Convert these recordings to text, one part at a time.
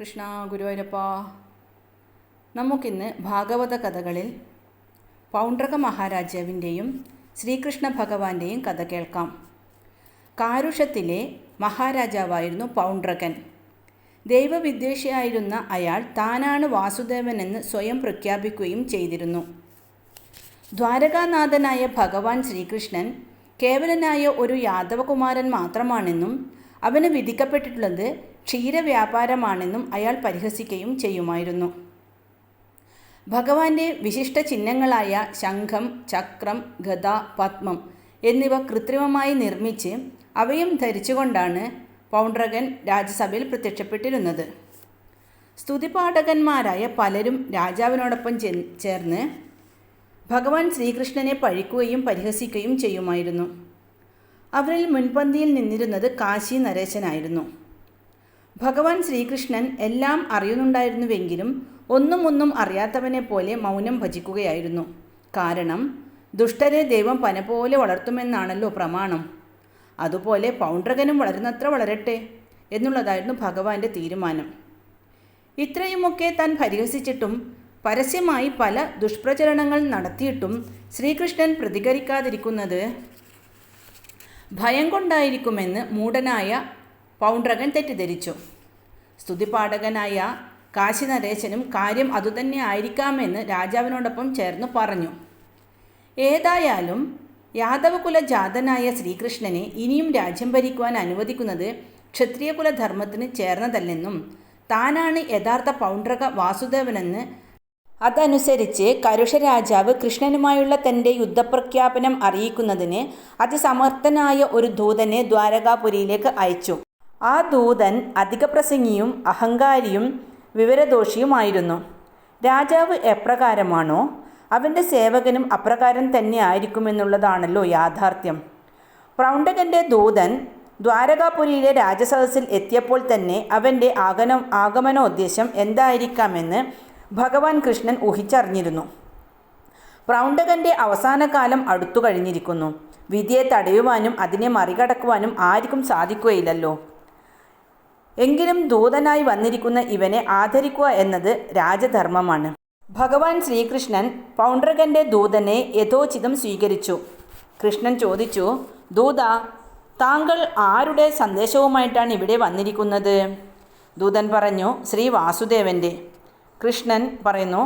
കൃഷ്ണ ഗുരുവായൂരപ്പ. നമുക്കിന്ന് ഭാഗവത കഥകളിൽ പൗണ്ഡ്രക മഹാരാജാവിന്റെയും ശ്രീകൃഷ്ണ ഭഗവാന്റെയും കഥ കേൾക്കാം. കാരുഷത്തിലെ മഹാരാജാവായിരുന്നു പൗണ്ഡ്രകൻ ദൈവവിദ്വേഷിയായിരുന്ന അയാൾ താനാണ് വാസുദേവനെന്ന് സ്വയം പ്രഖ്യാപിക്കുകയും ചെയ്തിരുന്നു. ദ്വാരകാനാഥനായ ഭഗവാൻ ശ്രീകൃഷ്ണൻ കേവലനായ ഒരു യാദവകുമാരൻ മാത്രമാണെന്നും അവന് വിധിക്കപ്പെട്ടിട്ടുള്ളത് ക്ഷീരവ്യാപാരമാണെന്നും അയാൾ പരിഹസിക്കുകയും ചെയ്യുമായിരുന്നു. ഭഗവാന്റെ വിശിഷ്ട ചിഹ്നങ്ങളായ ശംഖം ചക്രം ഗത പത്മം എന്നിവ കൃത്രിമമായി നിർമ്മിച്ച് അവയും ധരിച്ചുകൊണ്ടാണ് പൗണ്ട്രകൻ രാജ്യസഭയിൽ പ്രത്യക്ഷപ്പെട്ടിരുന്നത്. സ്തുതിപാഠകന്മാരായ പലരും രാജാവിനോടൊപ്പം ചേർന്ന് ഭഗവാൻ ശ്രീകൃഷ്ണനെ പഴിക്കുകയും പരിഹസിക്കുകയും ചെയ്യുമായിരുന്നു. അവരിൽ മുൻപന്തിയിൽ നിന്നിരുന്നത് കാശി നരേശനായിരുന്നു. ഭഗവാൻ ശ്രീകൃഷ്ണൻ എല്ലാം അറിയുന്നുണ്ടായിരുന്നുവെങ്കിലും ഒന്നും ഒന്നും അറിയാത്തവനെ പോലെ മൗനം ഭജിക്കുകയായിരുന്നു. കാരണം ദുഷ്ടരെ ദൈവം പന പോലെ വളർത്തുമെന്നാണല്ലോ പ്രമാണം. അതുപോലെ പൗണ്ഡ്രകനും വളരുന്നത്ര വളരട്ടെ എന്നുള്ളതായിരുന്നു ഭഗവാന്റെ തീരുമാനം. ഇത്രയുമൊക്കെ താൻ പരിഹസിച്ചിട്ടും പരസ്യമായി പല ദുഷ്പ്രചരണങ്ങൾ നടത്തിയിട്ടും ശ്രീകൃഷ്ണൻ പ്രതികരിക്കാതിരിക്കുന്നത് ഭയം കൊണ്ടായിരിക്കുമെന്ന് മൂഢനായ പൗണ്ഡ്രകൻ തെറ്റിദ്ധരിച്ചു. സ്തുതിപാഠകനായ കാശി നരേശനും കാര്യം അതുതന്നെ ആയിരിക്കാമെന്ന് രാജാവിനോടൊപ്പം ചേർന്ന് പറഞ്ഞു. ഏതായാലും യാദവകുല ജാതനായ ശ്രീകൃഷ്ണനെ ഇനിയും രാജ്യം ഭരിക്കുവാൻ അനുവദിക്കുന്നത് ക്ഷത്രിയകുല ധർമ്മത്തിന് ചേർന്നതല്ലെന്നും താനാണ് യഥാർത്ഥ പൗണ്ഡ്രക വാസുദേവനെന്ന് അതനുസരിച്ച് കരുഷ രാജാവ് കൃഷ്ണനുമായുള്ള തന്റെ യുദ്ധപ്രഖ്യാപനം അറിയിക്കുന്നതിന് അതിസമർത്ഥനായ ഒരു ദൂതനെ ദ്വാരകാപുരിയിലേക്ക് അയച്ചു. ആ ദൂതൻ അധികപ്രസംഗിയും അഹങ്കാരിയും വിവരദോഷിയുമായിരുന്നു. രാജാവ് എപ്രകാരമാണോ അവന്റെ സേവകനും അപ്രകാരം തന്നെ ആയിരിക്കുമെന്നുള്ളതാണല്ലോ യാഥാർത്ഥ്യം. പ്രൗഢകന്റെ ദൂതൻ ദ്വാരകാപുരിയിലെ രാജസദസ്സിൽ എത്തിയപ്പോൾ തന്നെ അവന്റെ ആഗമനം ആഗമനോദ്ദേശം എന്തായിരിക്കാമെന്ന് ഭഗവാൻ കൃഷ്ണൻ ഊഹിച്ചറിഞ്ഞിരുന്നു. പ്രൗഢകന്റെ അവസാന കാലം അടുത്തു കഴിഞ്ഞിരിക്കുന്നു വിധിയെ തടയുവാനും അതിനെ മറികടക്കുവാനും ആർക്കും സാധിക്കുകയില്ലല്ലോ. എങ്കിലും ദൂതനായി വന്നിരിക്കുന്ന ഇവനെ ആദരിക്കുക എന്നത് രാജധർമ്മമാണ്. ഭഗവാൻ ശ്രീകൃഷ്ണൻ പൗണ്ഡ്രകന്റെ ദൂതനെ യഥോചിതം സ്വീകരിച്ചു. കൃഷ്ണൻ ചോദിച്ചു ദൂത താങ്കൾ ആരുടെ സന്ദേശവുമായിട്ടാണ് ഇവിടെ വന്നിരിക്കുന്നത്? ദൂതൻ പറഞ്ഞു ശ്രീ വാസുദേവന്റെ കൃഷ്ണൻ പറയുന്നു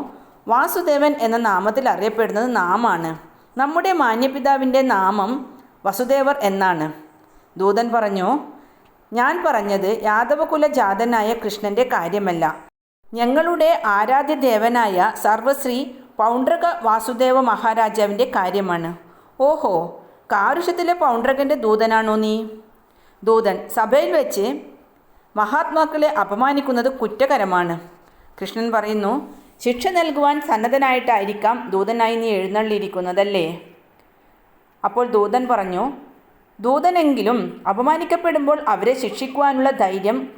വാസുദേവൻ എന്ന നാമത്തിൽ അറിയപ്പെടുന്നത് നാമാണ്. നമ്മുടെ മാന്യപിതാവിന്റെ നാമം വസുദേവർ എന്നാണ്. ദൂതൻ പറഞ്ഞു ഞാൻ പറഞ്ഞത് യാദവകുല ജാതനായ കൃഷ്ണന്റെ കാര്യമല്ല. ഞങ്ങളുടെ ആരാധ്യദേവനായ സർവശ്രീ പൗണ്ഡ്രക വാസുദേവ മഹാരാജാവിന്റെ കാര്യമാണ്. ഓഹോ കാരുഷത്തിലെ പൗണ്ഡ്രകന്റെ ദൂതനാണോ നീ? ദൂതൻ സഭയിൽ വെച്ച് മഹാത്മാക്കളെ അപമാനിക്കുന്നത് കുറ്റകരമാണ്. കൃഷ്ണൻ പറയുന്നു ശിക്ഷ നൽകുവാൻ സന്നദ്ധനായിട്ടായിരിക്കാം ദൂതനായി നീ എഴുന്നള്ളിയിരിക്കുന്നതല്ലേ? അപ്പോൾ ദൂതൻ പറഞ്ഞു ദൂതനെങ്കിലും അപമാനിക്കപ്പെടുമ്പോൾ അവരെ ശിക്ഷിക്കുവാനുള്ള ധൈര്യം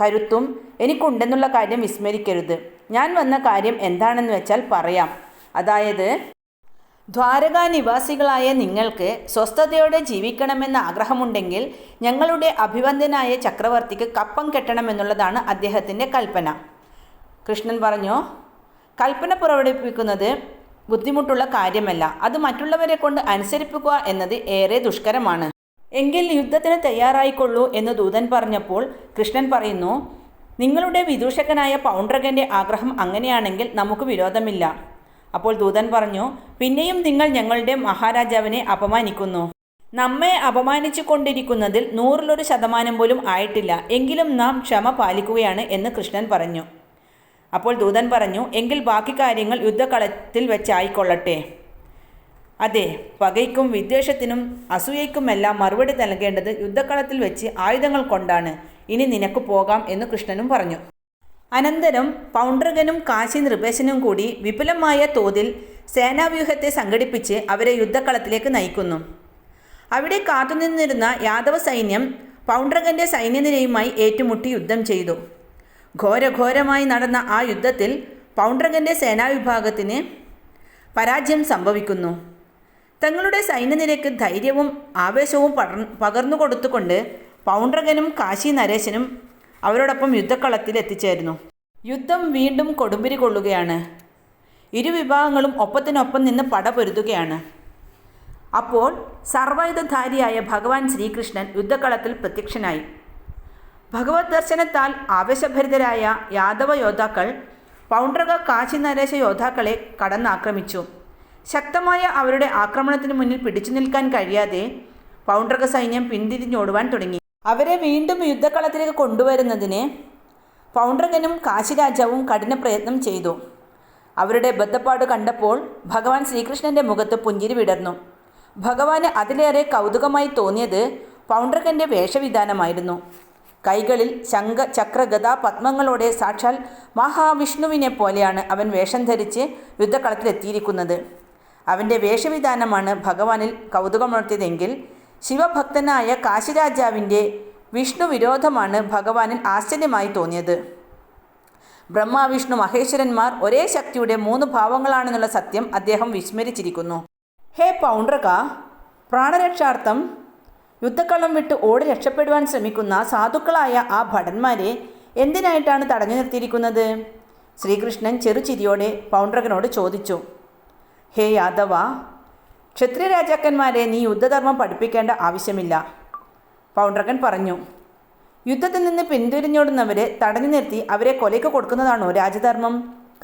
കരുത്തും എനിക്കുണ്ടെന്നുള്ള കാര്യം വിസ്മരിക്കരുത്. ഞാൻ വന്ന കാര്യം എന്താണെന്ന് വെച്ചാൽ പറയാം. അതായത് ദ്വാരകാ നിവാസികളായ നിങ്ങൾക്ക് സ്വസ്ഥതയോടെ ജീവിക്കണമെന്ന ആഗ്രഹമുണ്ടെങ്കിൽ ഞങ്ങളുടെ അഭിവന്ദനായ ചക്രവർത്തിക്ക് കപ്പം കെട്ടണമെന്നുള്ളതാണ് അദ്ദേഹത്തിന്റെ കൽപ്പന. കൃഷ്ണൻ പറഞ്ഞു കൽപ്പന പുറപ്പെടുവിക്കുന്നത് ബുദ്ധിമുട്ടുള്ള കാര്യമല്ല. അത് മറ്റുള്ളവരെ കൊണ്ട് അനുസരിപ്പിക്കുക എന്നത് ഏറെ ദുഷ്കരമാണ്. എങ്കിൽ യുദ്ധത്തിന് തയ്യാറായിക്കൊള്ളൂ എന്ന് ദൂതൻ പറഞ്ഞപ്പോൾ കൃഷ്ണൻ പറയുന്നു നിങ്ങളുടെ വിദൂഷകനായ പൗണ്ട്രകന്റെ ആഗ്രഹം അങ്ങനെയാണെങ്കിൽ നമുക്ക് വിരോധമില്ല. അപ്പോൾ ദൂതൻ പറഞ്ഞു പിന്നെയും നിങ്ങൾ ഞങ്ങളുടെ മഹാരാജാവിനെ അപമാനിക്കുന്നു. നമ്മെ അപമാനിച്ചു കൊണ്ടിരിക്കുന്നതിൽ നൂറിലൊരു ശതമാനം പോലും ആയിട്ടില്ല. എങ്കിലും നാം ക്ഷമ പാലിക്കുകയാണ് എന്ന് കൃഷ്ണൻ പറഞ്ഞു. അപ്പോൾ ദൂതൻ പറഞ്ഞു എങ്കിൽ ബാക്കി കാര്യങ്ങൾ യുദ്ധക്കളത്തിൽ വെച്ചായിക്കൊള്ളട്ടെ. അതെ പകയ്ക്കും വിദ്വേഷത്തിനും അസൂയയ്ക്കുമെല്ലാം മറുപടി നൽകേണ്ടത് യുദ്ധക്കളത്തിൽ വെച്ച് ആയുധങ്ങൾ കൊണ്ടാണ്. ഇനി നിനക്ക് പോകാം എന്ന് കൃഷ്ണനും പറഞ്ഞു. അനന്തരം പൗണ്ട്രകനും കാശി നൃപേശനും കൂടി വിപുലമായ തോതിൽ സേനാവ്യൂഹത്തെ സംഘടിപ്പിച്ച് അവരെ യുദ്ധക്കളത്തിലേക്ക് നയിക്കുന്നു. അവിടെ കാത്തുനിന്നിരുന്ന യാദവ സൈന്യം പൗണ്ഡ്രകന്റെ സൈന്യനിരയുമായി ഏറ്റുമുട്ടി യുദ്ധം ചെയ്തു. ഘോരഘോരമായി നടന്ന ആ യുദ്ധത്തിൽ പൗണ്ഡ്രകന്റെ സേനാവിഭാഗത്തിന് പരാജയം സംഭവിക്കുന്നു. തങ്ങളുടെ സൈന്യനിരക്ക് ധൈര്യവും ആവേശവും പടർ പകർന്നു കൊടുത്തുകൊണ്ട് പൗണ്ട്രകനും കാശി നരേശനും അവരോടൊപ്പം യുദ്ധക്കളത്തിൽ എത്തിച്ചേരുന്നു. യുദ്ധം വീണ്ടും കൊടുമ്പിരി കൊള്ളുകയാണ്. ഇരുവിഭാഗങ്ങളും ഒപ്പത്തിനൊപ്പം നിന്ന് പടപൊരുതുകയാണ് അപ്പോൾ സർവായുധധാരിയായ ഭഗവാൻ ശ്രീകൃഷ്ണൻ യുദ്ധക്കളത്തിൽ പ്രത്യക്ഷനായി. ഭഗവത് ദർശനത്താൽ ആവേശഭരിതരായ യാദവ യോദ്ധാക്കൾ പൗണ്ട്രക കാശി നരേശ യോദ്ധാക്കളെ കടന്നാക്രമിച്ചു. ശക്തമായ അവരുടെ ആക്രമണത്തിന് മുന്നിൽ പിടിച്ചു നിൽക്കാൻ കഴിയാതെ പൗണ്ടർക സൈന്യം പിന്തിരിഞ്ഞോടുവാൻ തുടങ്ങി. അവരെ വീണ്ടും യുദ്ധക്കളത്തിലേക്ക് കൊണ്ടുവരുന്നതിന് പൗണ്ടർകനും കാശിരാജാവും കഠിന പ്രയത്നം ചെയ്തു. അവരുടെ ബദ്ധപ്പാട് കണ്ടപ്പോൾ ഭഗവാൻ ശ്രീകൃഷ്ണന്റെ മുഖത്ത് പുഞ്ചിരി വിടർന്നു. ഭഗവാന് അതിലേറെ കൗതുകമായി തോന്നിയത് പൗണ്ടർകന്റെ വേഷവിധാനമായിരുന്നു. കൈകളിൽ ശംഖ ചക്ര ഗദാ പത്മങ്ങളോടെ സാക്ഷാൽ മഹാവിഷ്ണുവിനെ പോലെയാണ് അവൻ വേഷം ധരിച്ച് യുദ്ധക്കളത്തിലെത്തിയിരിക്കുന്നത്. അവന്റെ വേഷവിധാനമാണ് ഭഗവാനിൽ കൗതുകമുണർത്തിയതെങ്കിൽ ശിവഭക്തനായ കാശിരാജാവിന്റെ വിഷ്ണു വിരോധമാണ് ഭഗവാനിൽ ആശ്ചര്യമായി തോന്നിയത്. ബ്രഹ്മ വിഷ്ണു മഹേശ്വരന്മാർ ഒരേ ശക്തിയുടെ മൂന്ന് ഭാവങ്ങളാണെന്നുള്ള സത്യം അദ്ദേഹം വിസ്മരിച്ചിരിക്കുന്നു. ഹേ പൗണ്ട്രക പ്രാണരക്ഷാർത്ഥം യുദ്ധക്കളം വിട്ട് ഓടി രക്ഷപ്പെടുവാൻ ശ്രമിക്കുന്ന സാധുക്കളായ ആ ഭടന്മാരെ എന്തിനായിട്ടാണ് തടഞ്ഞു നിർത്തിയിരിക്കുന്നത്? ശ്രീകൃഷ്ണൻ ചെറുചിരിയോടെ പൗണ്ട്രകനോട് ചോദിച്ചു. ഹേ യാദവ ക്ഷത്രിയ രാജാക്കന്മാരെ നീ യുദ്ധധർമ്മം പഠിപ്പിക്കേണ്ട ആവശ്യമില്ല. പൗണ്ഡ്രകൻ പറഞ്ഞു യുദ്ധത്തിൽ നിന്ന് പിന്തിരിഞ്ഞോടുന്നവരെ തടഞ്ഞു നിർത്തി അവരെ കൊലയ്ക്ക് കൊടുക്കുന്നതാണോ രാജധർമ്മം?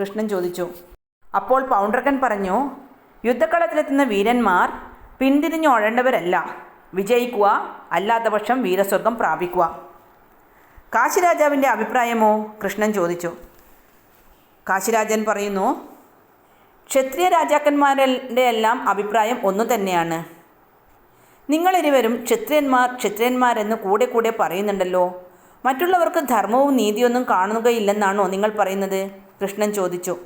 കൃഷ്ണൻ ചോദിച്ചു. അപ്പോൾ പൗണ്ഡ്രകൻ പറഞ്ഞു യുദ്ധക്കളത്തിലെത്തുന്ന വീരന്മാർ പിന്തിരിഞ്ഞോഴേണ്ടവരല്ല വിജയിക്കുക അല്ലാത്ത പക്ഷം വീരസ്വർഗം പ്രാപിക്കുക. കാശിരാജാവിന്റെ അഭിപ്രായമോ? കൃഷ്ണൻ ചോദിച്ചു. കാശിരാജൻ പറയുന്നു ക്ഷത്രിയ രാജാക്കന്മാരുടെ എല്ലാം അഭിപ്രായം ഒന്നു തന്നെയാണ്. നിങ്ങളിരുവരും ക്ഷത്രിയന്മാർ ക്ഷത്രിയന്മാരെന്ന് കൂടെ കൂടെ പറയുന്നുണ്ടല്ലോ. മറ്റുള്ളവർക്ക് ധർമ്മവും നീതിയൊന്നും കാണുകയില്ലെന്നാണോ നിങ്ങൾ പറയുന്നത്? കൃഷ്ണൻ ചോദിച്ചു.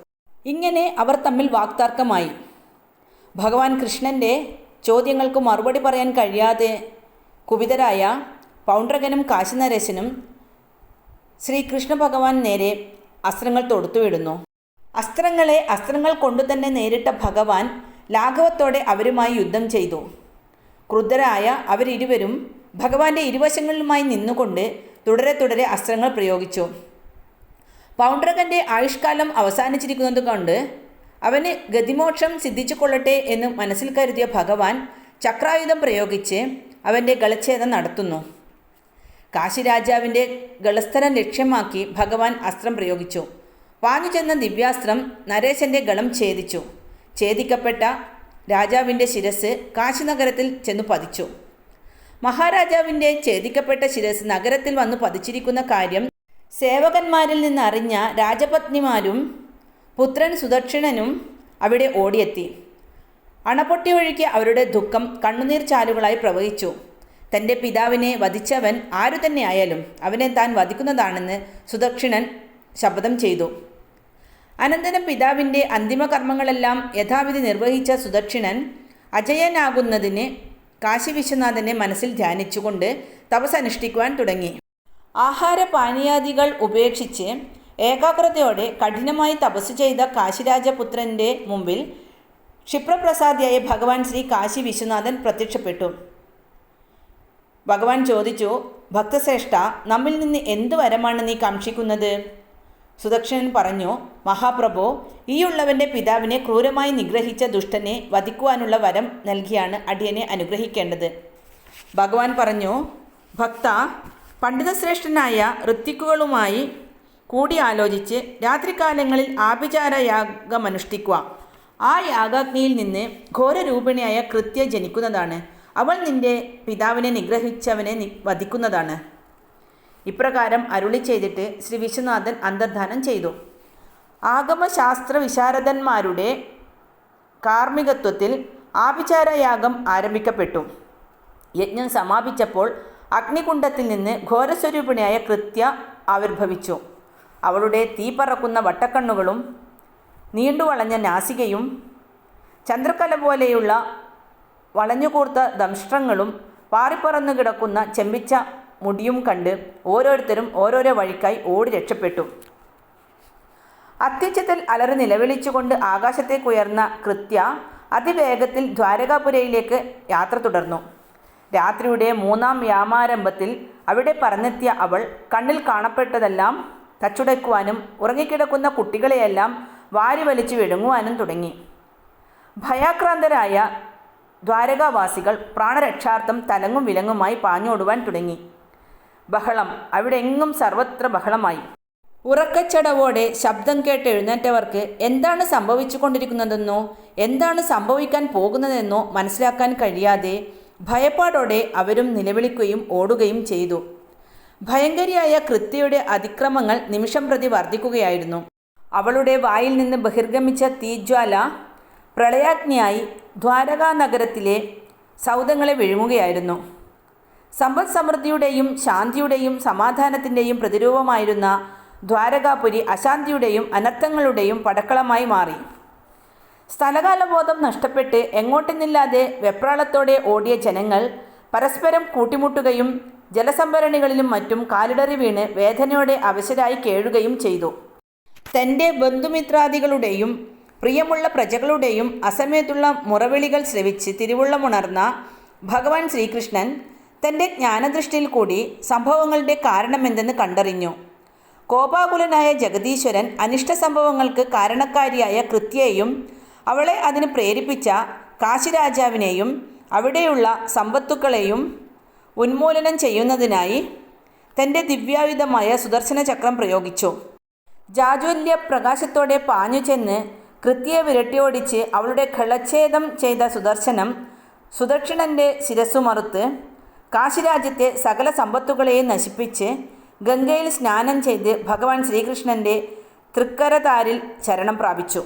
ഇങ്ങനെ അവർ തമ്മിൽ വാക്താർക്കമായി. ഭഗവാൻ കൃഷ്ണന്റെ ചോദ്യങ്ങൾക്ക് മറുപടി പറയാൻ കഴിയാതെ കുപിതരായ പൗണ്ഡ്രകനും കാശിനരേശനും ശ്രീകൃഷ്ണ ഭഗവാൻ നേരെ അസ്ത്രങ്ങൾ തൊടുത്തുവിടുന്നു. അസ്ത്രങ്ങളെ അസ്ത്രങ്ങൾ കൊണ്ടുതന്നെ നേരിട്ട ഭഗവാൻ ലാഘവത്തോടെ അവരുമായി യുദ്ധം ചെയ്തു. ക്രുദ്ധരായ അവരിരുവരും ഭഗവാന്റെ ഇരുവശങ്ങളിലുമായി നിന്നുകൊണ്ട് തുടരെ തുടരെ അസ്ത്രങ്ങൾ പ്രയോഗിച്ചു. പൗണ്ടരകന്റെ ആയുഷ്കാലം അവസാനിച്ചിരിക്കുന്നത് കൊണ്ട് അവന് ഗതിമോക്ഷം സിദ്ധിച്ചു കൊള്ളട്ടെ എന്ന് മനസ്സിൽ കരുതിയ ഭഗവാൻ ചക്രായുധം പ്രയോഗിച്ച് അവന്റെ ഗളച്ഛേദം നടത്തുന്നു. കാശിരാജാവിന്റെ ഗളസ്ഥലം ലക്ഷ്യമാക്കി ഭഗവാൻ അസ്ത്രം പ്രയോഗിച്ചു. പാഞ്ഞു ചെന്ന ദിവ്യാസ്ത്രം നരേശന്റെ ഗളം ഛേദിച്ചു. ഛേദിക്കപ്പെട്ട രാജാവിന്റെ ശിരസ് കാശിനഗരത്തിൽ ചെന്നു പതിച്ചു. മഹാരാജാവിന്റെ ഛേദിക്കപ്പെട്ട ശിരസ് നഗരത്തിൽ വന്നു പതിച്ചിരിക്കുന്ന കാര്യം സേവകന്മാരിൽ നിന്നറിഞ്ഞ രാജപത്നിമാരും പുത്രൻ സുദക്ഷിണനും അവിടെ ഓടിയെത്തി. അണപൊട്ടി വഴിക്ക് അവരുടെ ദുഃഖം കണ്ണുനീർ ചാലുകളായി പ്രവഹിച്ചു. തന്റെ പിതാവിനെ വധിച്ചവൻ ആരു തന്നെയായാലും അവനെ താൻ വധിക്കുന്നതാണെന്ന് സുദക്ഷിണൻ ശപഥം ചെയ്തു. അനന്തരം പിതാവിന്റെ അന്തിമ കർമ്മങ്ങളെല്ലാം യഥാവിധി നിർവഹിച്ച സുദക്ഷിണൻ അജയനാകുന്നതിന് കാശി വിശ്വനാഥനെ മനസ്സിൽ ധ്യാനിച്ചുകൊണ്ട് തപസ് അനുഷ്ഠിക്കുവാൻ തുടങ്ങി. ആഹാരപാനീയാദികൾ ഉപേക്ഷിച്ച് ഏകാഗ്രതയോടെ കഠിനമായി തപസ് ചെയ്ത കാശിരാജപുത്രന്റെ മുമ്പിൽ ക്ഷിപ്രപ്രസാദിയായ ഭഗവാൻ ശ്രീ കാശി വിശ്വനാഥൻ പ്രത്യക്ഷപ്പെട്ടു. ഭഗവാൻ ചോദിച്ചു ഭക്തശ്രേഷ്ഠ നമ്മിൽ നിന്ന് എന്തു വരമാണ് നീ കാക്ഷിക്കുന്നത്? സുദക്ഷിണൻ പറഞ്ഞു മഹാപ്രഭു ഈയുള്ളവന്റെ പിതാവിനെ ക്രൂരമായി നിഗ്രഹിച്ച ദുഷ്ടനെ വധിക്കുവാനുള്ള വരം നൽകിയാണ് അടിയനെ അനുഗ്രഹിക്കേണ്ടത്. ഭഗവാൻ പറഞ്ഞു ഭക്ത പണ്ഡിതശ്രേഷ്ഠനായ ഋത്തിക്കുകളുമായി കൂടിയാലോചിച്ച് രാത്രികാലങ്ങളിൽ ആഭിചാര ആഭിചാരയാഗമനുഷ്ഠിക്കുക. ആ യാഗാഗ്നിയിൽ നിന്ന് ഘോരരൂപിണിയായ കൃത്യ ജനിക്കുന്നതാണ്. അവൾ നിന്റെ പിതാവിനെ നിഗ്രഹിച്ചവനെ വധിക്കുന്നതാണ്. ഇപ്രകാരം അരുളി ചെയ്തിട്ട് ശ്രീ വിശ്വനാഥൻ അന്തർധാനം ചെയ്തു. ആഗമശാസ്ത്ര വിശാരദന്മാരുടെ കാർമ്മികത്വത്തിൽ ആഭിചാരയാഗം ആരംഭിക്കപ്പെട്ടു. യജ്ഞം സമാപിച്ചപ്പോൾ അഗ്നികുണ്ഡത്തിൽ നിന്ന് ഘോരസ്വരൂപിണിയായ കൃത്യ ആവിർഭവിച്ചു. അവളുടെ തീ പറക്കുന്ന വട്ടക്കണ്ണുകളും നീണ്ടുവളഞ്ഞ നാസികയും ചന്ദ്രക്കല പോലെയുള്ള വളഞ്ഞുകൂർത്ത ദംഷ്ട്രങ്ങളും പാറിപ്പറന്നു കിടക്കുന്ന ചെമ്പിച്ച മുടിയും കണ്ട് ഓരോരുത്തരും ഓരോരോ വഴിക്കായി ഓടി രക്ഷപ്പെട്ടു. അത്യുച്ചത്തിൽ അലറി നിലവിളിച്ചുകൊണ്ട് ആകാശത്തേക്കുയർന്ന കൃത്യ അതിവേഗത്തിൽ ദ്വാരകാപുരയിലേക്ക് യാത്ര തുടർന്നു. രാത്രിയുടെ മൂന്നാം വ്യാമാരംഭത്തിൽ അവിടെ പറഞ്ഞെത്തിയ അവൾ കണ്ണിൽ കാണപ്പെട്ടതെല്ലാം തച്ചുടയ്ക്കുവാനും ഉറങ്ങിക്കിടക്കുന്ന കുട്ടികളെയെല്ലാം വാരി വലിച്ചു വിഴുങ്ങുവാനും തുടങ്ങി. ഭയാക്രാന്തരായ ദ്വാരകാവാസികൾ പ്രാണരക്ഷാർത്ഥം തലങ്ങും വിലങ്ങുമായി പാഞ്ഞോടുവാൻ തുടങ്ങി. ബഹളം. അവിടെ എങ്ങും സർവത്ര ബഹളമായി. ഉറക്കച്ചടവോടെ ശബ്ദം കേട്ട് എഴുന്നേറ്റവർക്ക് എന്താണ് സംഭവിച്ചു കൊണ്ടിരിക്കുന്നതെന്നോ എന്താണ് സംഭവിക്കാൻ പോകുന്നതെന്നോ മനസ്സിലാക്കാൻ കഴിയാതെ ഭയപ്പാടോടെ അവരും നിലവിളിക്കുകയും ഓടുകയും ചെയ്തു. ഭയങ്കരിയായ കൃത്യയുടെ അതിക്രമങ്ങൾ നിമിഷം പ്രതി വർദ്ധിക്കുകയായിരുന്നു. അവളുടെ വായിൽ നിന്ന് ബഹിർഗമിച്ച തീജ്വാല പ്രളയാഗ്നിയായി ദ്വാരകാ നഗരത്തിലെ സൗധങ്ങളെ വിഴുങ്ങുകയായിരുന്നു. സമ്പദ് സമൃദ്ധിയുടെയും ശാന്തിയുടെയും സമാധാനത്തിന്റെയും പ്രതിരൂപമായിരുന്ന ദ്വാരകാപുരി അശാന്തിയുടെയും അനർത്ഥങ്ങളുടെയും പടക്കളമായി മാറി. സ്ഥലകാലബോധം നഷ്ടപ്പെട്ട് എങ്ങോട്ടെന്നില്ലാതെ വെപ്രാളത്തോടെ ഓടിയ ജനങ്ങൾ പരസ്പരം കൂട്ടിമുട്ടുകയും ജലസംഭരണികളിലും മറ്റും കാലിടറി വീണ് വേദനയോടെ അവശരായി കേഴുകയും ചെയ്തു. തന്റെ ബന്ധുമിത്രാദികളുടെയും പ്രിയമുള്ള പ്രജകളുടെയും അസമയത്തുള്ള മുറവിളികൾ ശ്രവിച്ച് തിരുവുള്ളമുണർന്ന ഭഗവാൻ ശ്രീകൃഷ്ണൻ തന്റെ ജ്ഞാനദൃഷ്ടിയിൽ കൂടി സംഭവങ്ങളുടെ കാരണമെന്തെന്ന് കണ്ടറിഞ്ഞു. കോപാകുലനായ ജഗദീശ്വരൻ അനിഷ്ട സംഭവങ്ങൾക്ക് കാരണക്കാരിയായ കൃത്യയെയും അവളെ അതിന് പ്രേരിപ്പിച്ച കാശിരാജാവിനെയും അവിടെയുള്ള സമ്പത്തുക്കളെയും ഉന്മൂലനം ചെയ്യുന്നതിനായി തന്റെ ദിവ്യായുധമായ സുദർശന ചക്രം പ്രയോഗിച്ചു. ജാജ്വല്യ പ്രകാശത്തോടെ പാഞ്ഞു ചെന്ന് കൃത്യയെ വിരട്ടിയോടിച്ച് അവളുടെ ഖളച്ഛേദം ചെയ്ത സുദർശനം സുദക്ഷിണന്റെ ശിരസ്സു മറുത്ത് കാശിരാജ്യത്തെ സകല സമ്പത്തുകളെയും നശിപ്പിച്ച് ഗംഗയിൽ സ്നാനം ചെയ്ത് ഭഗവാൻ ശ്രീകൃഷ്ണന്റെ തൃക്കരതാരിൽ ശരണം പ്രാപിച്ചു.